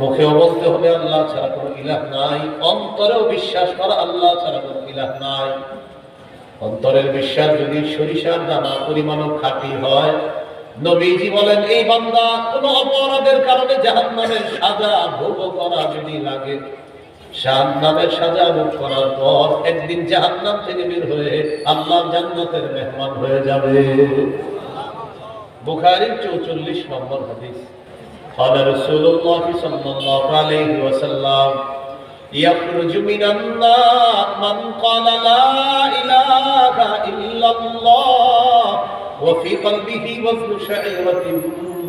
মুখেও বলতে হবে, আল্লাহ ছাড়া কোনো ইলাহ নাই। অন্তরেও বিশ্বাস করা, আল্লাহ ছাড়া কোনো ইলাহ নাই। অন্তরের বিশ্বাস যদি সরিষার দানা পরিমাণও খাঁটি হয়, নবীজি বলেন, এই বান্দা কোন অপরাধের কারণে জাহান নামের সাজা ভোগ করা যদি লাগে জাহান নামের সাজা ভোগ করার পর একদিন জাহান নাম থেকে বের হয়ে আল্লাহ জান্নাতের মেহমান হয়ে যাবে। বুখারীর চৌচল্লিশ নম্বর হাদিস। قال رسول الله صلى الله عليه وسلم يخرج من النار من قال لا إله إلا الله وفي قلبه وزن شعيرة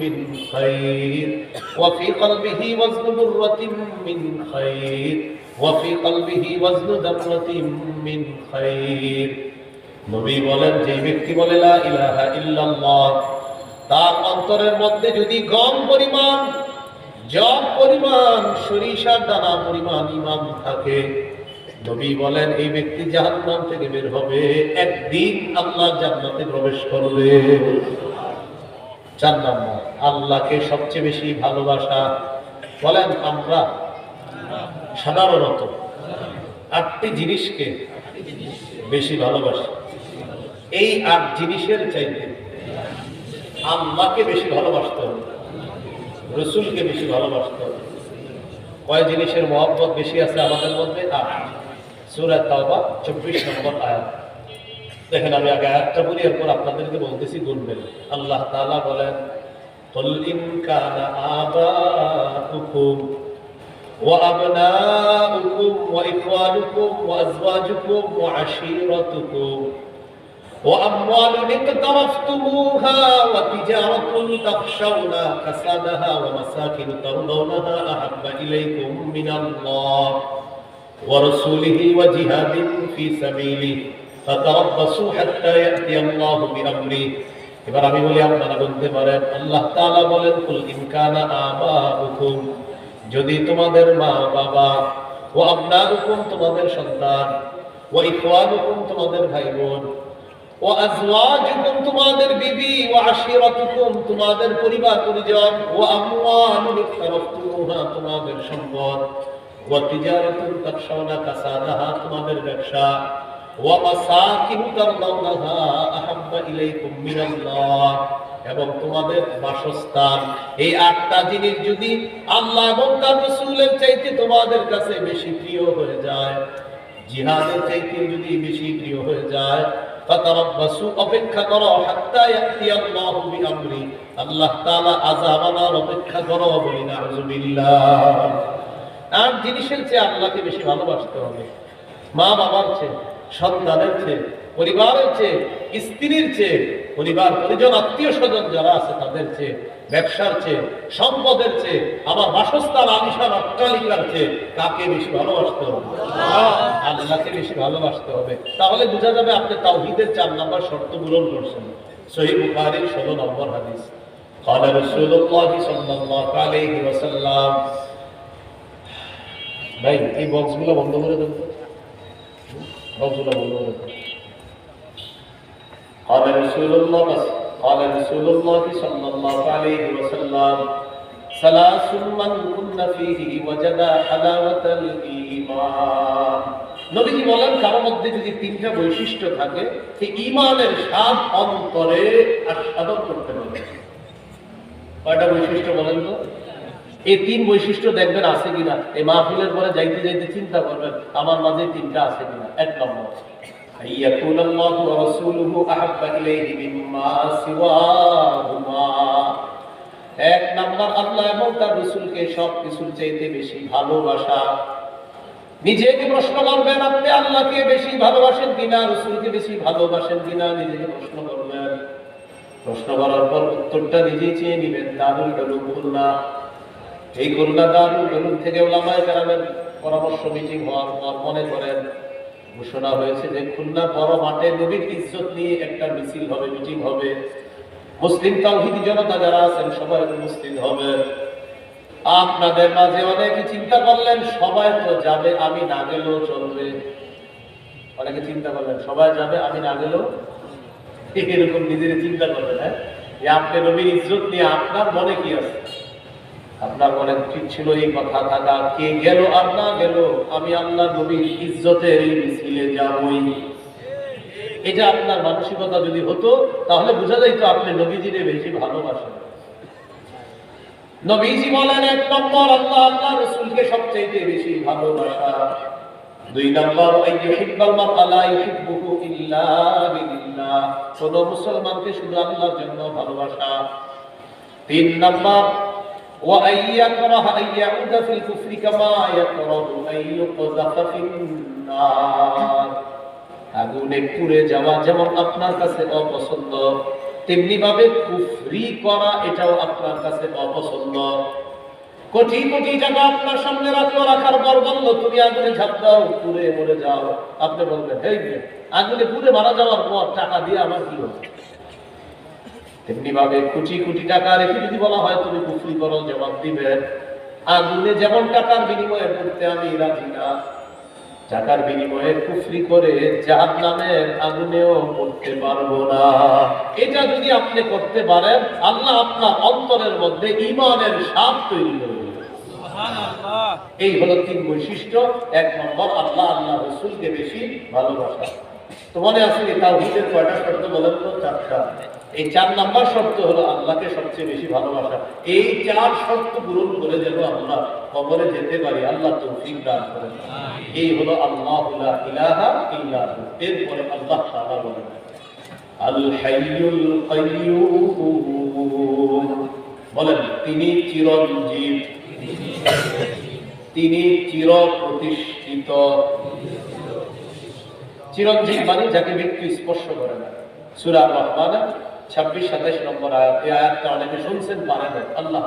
من خير وفي قلبه وزن برة من خير وفي قلبه وزن ذرة من خير নবী বলেন যে ব্যক্তি বলে লা ইলাহা ইল্লাল্লাহ তার অন্তরের মধ্যে যদি গম পরিমাণ, জব পরিমাণ, সরিষার দানা পরিমাণ ইমান থাকে, নবী বলেন, এই ব্যক্তি জাহান্নাম থেকে বের হবে, একদিন আল্লাহ জান্নাতে প্রবেশ করবে। চার নম্বর, আল্লাহকে সবচেয়ে বেশি ভালোবাসা বলেন আমরা, সাধারণত আটটি জিনিসকে বেশি ভালোবাসি। এই আট জিনিসের চাইতে আল্লাহকে বেশি ভালোবাসতে হবে রসুলকে বেশি ভালোবাসতে হবে কয় জিনিসের মহব্বত বেশি আছে আমাদের মধ্যে আট সুরাত তাওবা চব্বিশ নম্বর আয়াত দেখেন আমি আগে আয়াতটা বলি এরপর আপনাদেরকে বলতেছি গুনবেন আল্লাহ তাআলা বলেন قل إن كان آباؤكم وأبناؤكم وإخوانكم وأزواجكم وعشيرتكم وأموال اقترفتموها وتجارة تخشون كسادها ومساكن ترضونها أحب إليكم من الله ورسوله وجهاد في سبيله فتربصوا حتى يأتي الله بأمره এবার আমি বলি আপনারা বলতে পারেন আল্লাহ তাআলা বলেন কুল ইনকানা আবাউকুম যদি তোমাদের মা বাবা ও আবনাউকুম তোমাদের সন্তান ও ইখওয়ানুকুম তোমাদের ভাই বোন তোমাদের এবং তোমাদের বাসস্থান, এই আটটা জিনিস যদি আল্লাহ এবং তার রাসূলের চাইতে তোমাদের কাছে বেশি প্রিয় হয়ে যায়, জিহাদের চাইতে যদি বেশি প্রিয় হয়ে যায় আর জিনিসের চেয়ে বেশি ভালোবাসতে হবে। মা বাবার চেয়ে পরিবারের চেয়ে স্ত্রীর চেয়ে পরিবার পরিজন আত্মীয় স্বজন যারা আছে তাদের চেয়ে ব্যবসার চেয়ে সম্পদের চেয়ে আমার বাসস্থান আলিশান অট্টালিকার চেয়ে কাকে বেশি ভালোবাসতে হবে আল্লাহকে বেশি ভালোবাসতে হবে তাহলে বোঝা যাবে আপনি তাওহীদের চার নাম্বার শর্ত পূরণ করছেন সহি বুখারীর ষোলো নম্বর হাদিস قال رسول الله صلى الله عليه وسلم ভাই এই বক্সগুলো বন্ধ করে দেন তো। বক্সগুলো বন্ধ করে দেন قال رسول الله قال رسول الله صلى الله عليه وسلم ثلاث من كن فيه وجد حلاوة الإيمان নবীজি বলেন কারোর মধ্যে যদি তিনটা বৈশিষ্ট্য থাকে সেই ইমানের স্বাদ অন্তরে আস্বাদন করতে পারবে কয়টা বৈশিষ্ট্য বলেন তো এই তিন বৈশিষ্ট্য দেখবেন আছে কিনা এই মাহফিলের পরে যাইতে যাইতে চিন্তা করবেন আমার মাঝে তিনটা আছে কিনা এক নম্বর أن يكون الله ورسوله أحب إليه مما سواهما এক নাম্বার আল্লাহ এবং তার রসুলকে সব কিছুর চাইতে বেশি ভালোবাসা নিজেকে প্রশ্ন করবেন আপনি আল্লাহকে বেশি ভালোবাসেন কিনা রসুলকে বেশি ভালোবাসেন কিনা নিজেকে প্রশ্ন করবেন প্রশ্ন করার পর উত্তরটা নিজেই চেয়ে নিবেন দারুল গেলুম খুলনা এই খুলনা দারুল গেলুম থেকে ওলামায় কারামের পরামর্শ মিটিং হওয়ার পর মনে করেন ঘোষণা হয়েছে যে খুলনা বড় মাঠে নবীর ইজ্জত নিয়ে একটা মিছিল হবে, মিটিং হবে। মুসলিম তাওহিদি জনতা যারা আছেন, সবাই মুসলিম হবে। আপনাদের মাঝে অনেকে চিন্তা করলেন, সবাই তো যাবে আমি না গেলেও চলবে। অনেকে চিন্তা করলেন, সবাই যাবে আমি না গেলেও? এরকম নিজের চিন্তা করবেন হ্যাঁ? আপনি নবীর ইজ্জত নিয়ে আপনার মনে কি আছে? আপনার মনে ঠিক ছিল এই কথা থাকা কে গেল আর না গেল, আমি আল্লাহ নবীর ইজ্জতের এই মিছিলে যাবই। এটা আপনার মানসিকতা যদি হতো, তাহলে বোঝা যাইতো আপনি নবীজিরে বেশি ভালোবাসেন। নবীজি বলেন, এক নম্বর আল্লাহ আল্লাহ রসুলকে সবচেয়ে বেশি ভালোবাসা। দুই নম্বর, আইয়ুহিব্বাল মারআ লা ইউহিব্বুহু ইল্লা বিল্লাহ। কোন মুসলমানকে শুধু আল্লাহর জন্য ভালোবাসা। তিন নম্বর وأن يكره أن يعود في الكفر كما يكره أن يقذف في النار আগুনে পুড়ে যাওয়া যেমন আপনার কাছে অপছন্দ তেমনি ভাবে কুফরি করা এটাও আপনার কাছে অপছন্দ কোটি কোটি টাকা আপনার সামনে রাখলো রাখার পর বললো তুমি আগুনে ঝাঁপ দাও পুড়ে মরে যাও আপনি বলবেন হেই মেয়ে, আগুনে পুড়ে মারা যাওয়ার পর টাকা দিয়ে আমার কি হবে তেমনি ভাবে কোটি কোটি টাকা রেখে যদি বলা হয় তুমি কুফরি করো জবাব দিবেন আগুনে যেমন টাকার বিনিময়ে করতে আমি রাজি না। টাকার বিনিময়ে কুফরি করে জাহান নামের আগুনেও করতে পারব না। এটা যদি আপনি করতে পারেন আল্লাহ আপনার অন্তরের মধ্যে ইমানের সাপ তৈরি করবে এই হলো তিন বৈশিষ্ট্য। এক নম্বর আল্লাহ আল্লাহ রসুলকে বেশি ভালোবাসা তো মনে আছে কি তাওহীদের কয়টা শর্ত বলেন তো? চারটা। এই চার নাম্বার শর্ত হলো আল্লাহকে সবচেয়ে বেশি ভালোবাসা। এই চার শর্ত পূরণ করে যেন আমরা কবরে যেতে পারি, আল্লাহ তৌফিক দান করেন। এই হলো আল্লাহ ইলাহা ইল্লাহু এরপরে আল্লাহ তাআলা বলেন বলেন, তিনি চিরঞ্জীব। তিনি চির প্রতিষ্ঠিত চিরঞ্জীব মানে যাকে মৃত্যু স্পর্শ করে না। সুরা রহমান, ছাব্বিশ সাতাশ নম্বর আয়াত। এই আয়াতটা অনেকে শুনছেন মারা যায় আল্লাহ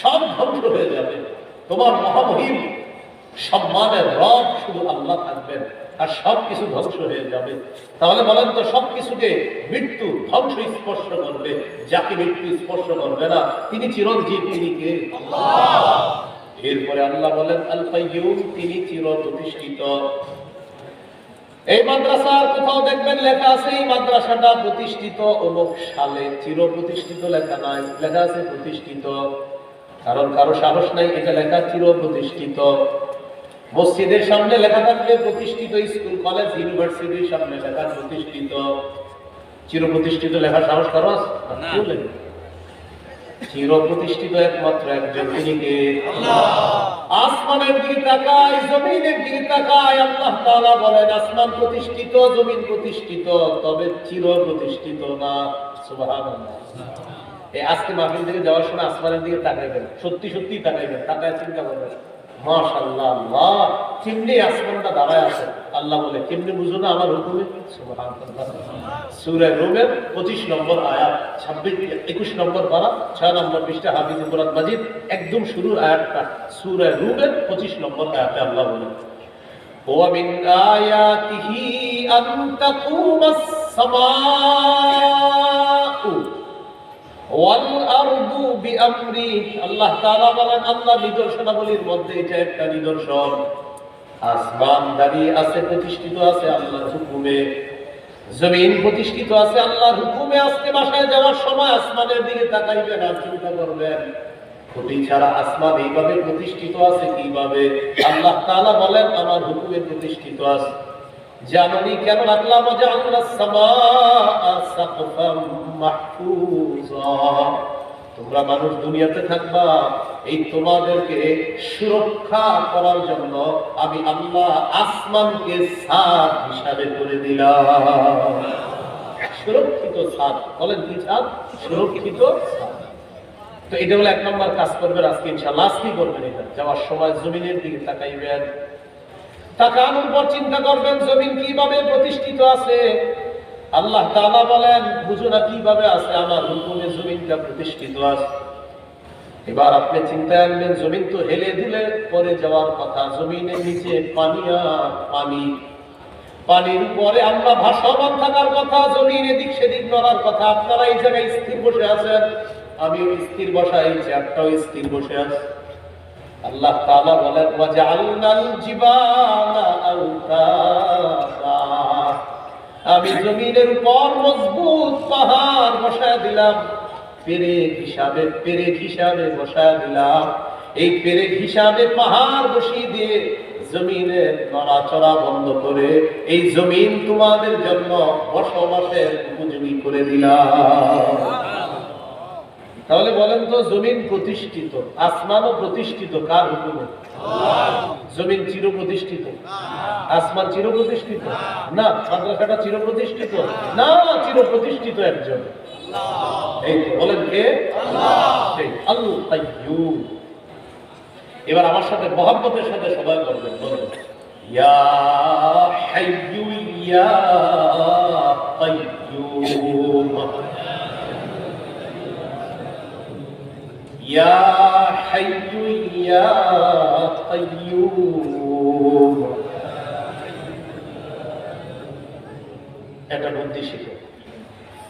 সব ধ্বংস হয়ে যাবে। তোমার মহামহিম, সম্মানের রব শুধু আল্লাহ থাকবেন। আর সব কিছু ধ্বংস হয়ে যাবে। তাহলে বলেন তো সব কিছুকে মৃত্যু ধ্বংস স্পর্শ করবে। যাকে মৃত্যু স্পর্শ করবে না, তিনি চিরঞ্জীব, তিনি কে? এরপরে আল্লাহ বলেন আল তিনি চির প্রতিষ্ঠিত এই মাদ্রাসার কোথাও দেখবেন লেখা আছে, এই মাদ্রাসাটা প্রতিষ্ঠিত অমুক সালে। চির প্রতিষ্ঠিত লেখা নাই, লেখা আছে প্রতিষ্ঠিত। কারণ কারও সাহস নাই, এটা লেখা চির প্রতিষ্ঠিত মসজিদের সামনে লেখা থাকলে প্রতিষ্ঠিত স্কুল কলেজ ইউনিভার্সিটির সামনে লেখা প্রতিষ্ঠিত চির প্রতিষ্ঠিত লেখা সাহস প্রতিষ্ঠিত একমাত্র একজন তিনি আসমানের দিকে তাকায় জমিনের দিকে তাকায় আল্লাহ তাআলা বলেন আসমান প্রতিষ্ঠিত জমিন প্রতিষ্ঠিত তবে চির প্রতিষ্ঠিত না। সুবহানাল্লাহ। এই আজকে মাহফিল থেকে যাওয়ার সময় আসমানের দিকে তাকাইবেন। সত্যি সত্যি তাকাইবেন তাকায় চিন্তা করবেন। মাশাআল্লাহ আল্লাহ কেমনি আসমানটা দাঁড়ায় আছে আল্লাহ বলে কেমনি বুঝো না আমার হুকুমে সুবহানাল্লাহ সূরা রুমের 25 নম্বর আয়াত 26 21 নম্বর পারা 6 নম্বর পৃষ্ঠা হাফিজ কোরআন মাজিদ একদম শুরুর আয়াতটা সূরা রুমের 25 নম্বর আয়াতে আল্লাহ বলেন ومن آياته أن تقوم السماء والأرض بأمره আসমান প্রতিষ্ঠিত আছে এইভাবে প্রতিষ্ঠিত আছে কীভাবে? আল্লাহ তাআলা বলেন, আমার হুকুমে প্রতিষ্ঠিত আছে। জাননি কেন? রাখলাম আল্লাহ সাকফাম মাহফুজা। তোমরা মানুষ দুনিয়াতে থাকবা, এই তোমাদেরকে সুরক্ষা করার জন্য আমি আল্লাহ আসমানকে সাদ হিসাবে করে দিলাম। সুরক্ষিত ছাদ বলেন কি ছাদ সুরক্ষিত তো এটা হলো এক নম্বর কাজ করবেন আজকে ইনশাআল্লাহ আজকে করবেন এটা। যাওয়ার সময় জমিনের দিকে তাকাইবেন। তাকানোর পর চিন্তা করবেন, জমিন কীভাবে প্রতিষ্ঠিত আছে? আল্লাহ তালা বলেন না কীভাবে আছে আমার হুকুমে জমিনটা প্রতিষ্ঠিত আছে? এবার আপনি চিন্তায় আনবেন, জমিন তো হেলে দিলে পরে যাওয়ার কথা। জমিনের নিচে পানি আর পানি। পানির উপরে আমরা ভাসমান থাকার কথা, জমিন এদিক সেদিক নড়ার কথা। আপনারা এই জায়গায় স্থির বসে আছেন? আমিও স্থির বসা এই চেয়ারটাও স্থির বসে আছে। আল্লাহ তালা বলেন ওয়াজআলনাল জিবালা আওতাদা আমি জমিনের উপর মজবুত পাহাড় বসায় দিলাম। পেরেক হিসাবে পেরেক হিসাবে বসায় দিলাম। এই পেরেক হিসাবে পাহাড় বসিয়ে দিয়ে জমিনের নড়াচড়া বন্ধ করে এই জমিন তোমাদের জন্য বসবাসের উপযোগী করে দিলাম। তাহলে বলেন তো, জমিন প্রতিষ্ঠিত, আসমানও প্রতিষ্ঠিত কার হুকুমে? জমিন চির প্রতিষ্ঠিত আসমান চির প্রতিষ্ঠিত না, মাদ্রাসাটা চির প্রতিষ্ঠিত না চির প্রতিষ্ঠিত একজন বলেন কে। এবার আমার সাথে মহাব্বতের সাথে সবাই বলবেন, বলেন, ইয়া ইয়া يا حي يا قيوم এটা বুদ্ধি শিখে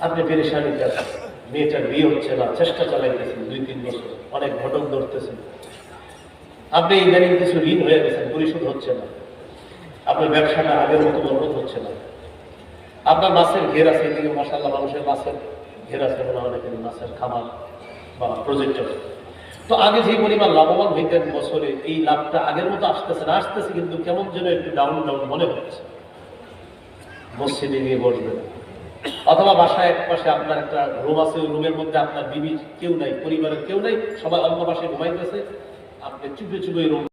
আপনি পেরেশানিতে আছেন মেয়েটার বিয়ে হচ্ছে না চেষ্টা চালাইতেছেন দুই তিন বছর অনেক ঘটক ধরতেছেন আপনি ইদানিং কিছু ঋণ হয়ে গেছেন পরিশোধ হচ্ছে না আপনার ব্যবসাটা আগের মতো বরকত হচ্ছে না আপনার মাছের ঘের আছে এদিকে মশাল্লা মানুষের মাছের ঘের আছে মনে হয় অনেকের মাছের খামার বা প্রজেক্টর তো আগে যে পরিমাণ লাভবান হইতেন বছরে, এই লাভটা আগের মতো আসতেছে না, আসতেছে কিন্তু কেমন যেন একটু ডাউন ডাউন মনে হচ্ছে। মসজিদে নিয়ে বসবেন। অথবা বাসায় এক পাশে আপনার একটা রুম আছে, ওই রুমের মধ্যে আপনার বিবি কেউ নাই, পরিবারের কেউ নাই, সবাই অন্য পাশে ঘুমাইতেছে। আপনি চুপে চুপে রুম